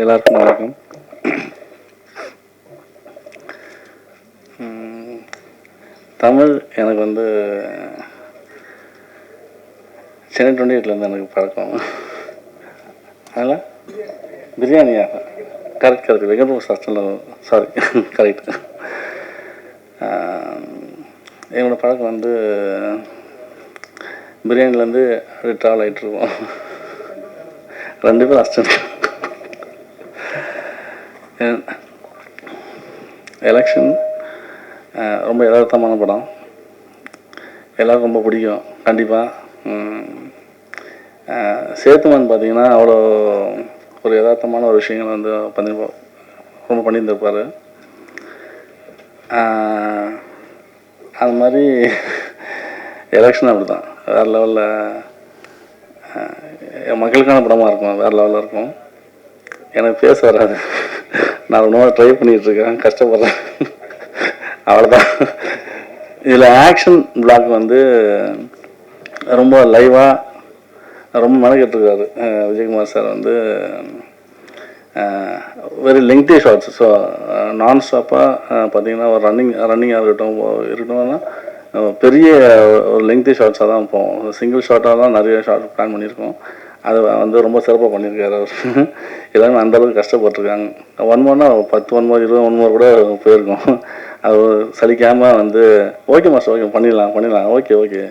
எல்லாருக்கும் வணக்கம். தமிழ் எனக்கு வந்து சென்னை டுவெண்ட்டி எயிட்லேருந்து எனக்கு பழக்கம். அதனால் பிரியாணியா? கரெக்ட் கரெக்ட் வெங்கட்பிரபு சாஸ்திரம் சாரி கரெக்ட் என்னோடய பழக்கம் வந்து பிரியாணிலேருந்து அப்படியே ட்ராவல் ஆகிட்டுருக்கோம் ரெண்டு பேரும் அசிஸ்டன்ட் எலெக்ஷன் uh, ரொம்ப யதார்த்தமான படம். எல்லோரும் ரொம்ப பிடிக்கும் கண்டிப்பாக சேத்துமான் பார்த்தீங்கன்னா அவ்வளோ ஒரு யதார்த்தமான ஒரு விஷயங்கள் வந்து பண்ணி ரொம்ப பண்ணியிருந்திருப்பார். அது மாதிரி எலெக்ஷன் அப்படி தான் வேறு லெவலில் என் மக்களுக்கான படமாக இருக்கும் வேறு லெவலில் இருக்கும். எனக்கு பேச வராது. நான் ரொம்ப ட்ரை பண்ணிகிட்டு இருக்கேன். கஷ்டப்படுறேன். அவ்வளோதான் இதில் ஆக்ஷன் பிளாக் வந்து ரொம்ப லைவாக ரொம்ப மெனக்கெட்டுருக்காரு விஜயகுமார் சார் வந்து வெரி லெங்க்தி ஷார்ட்ஸ் ஸோ நான் ஸ்டாப்பாக பார்த்தீங்கன்னா ஒரு ரன்னிங் ரன்னிங்காக இருக்கட்டும் இருக்கட்டும்னா பெரிய ஒரு லெங்க்தி ஷார்ட்ஸாக தான் போவோம். சிங்கிள் ஷார்ட்டாக தான் நிறைய ஷார்ட் பிளான் பண்ணியிருக்கோம். அது வந்து ரொம்ப சிறப்பாக பண்ணியிருக்காரு அவர். எல்லாருமே அந்த அளவுக்கு கஷ்டப்பட்டிருக்காங்க. ஒன் மோர்னா பத்து ஒன் மோர் இருபது ஒன் மோர் கூட போயிருக்கோம். அது சலிக்காமல் வந்து ஓகே மாஸ்டர் ஓகே பண்ணிடலாம் பண்ணிடலாம். ஓகே ஓகே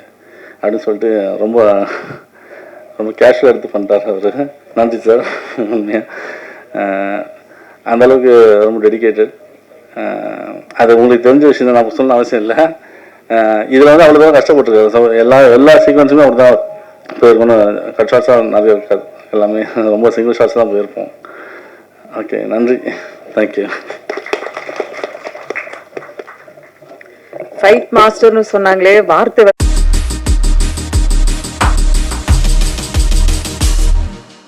அப்படின்னு சொல்லிட்டு ரொம்ப ரொம்ப கேஷுவலாக எடுத்து பண்ணிட்டார் அவர். நன்றி சார் அந்த அளவுக்கு ரொம்ப டெடிகேட்டட் அது உங்களுக்கு தெரிஞ்ச விஷயம் தான். நான் சொல்லணும்னு அவசியம் இல்லை. இதில் வந்து அவ்வளோ தான் கஷ்டப்பட்டுருக்காரு. எல்லா எல்லா சீக்வன்ஸுமே அவர் தான் போயிருக்கணும் கட் ஷாட்ஸாக நிறைய இருக்காது எல்லாமே ரொம்ப சிங்கிள் ஷாட்ஸ் தான் போயிருப்போம். ஓகே நன்றி. தேங்க்யூ ஃபைட் மாஸ்டர்னு சொன்னாங்களே வார்த்தை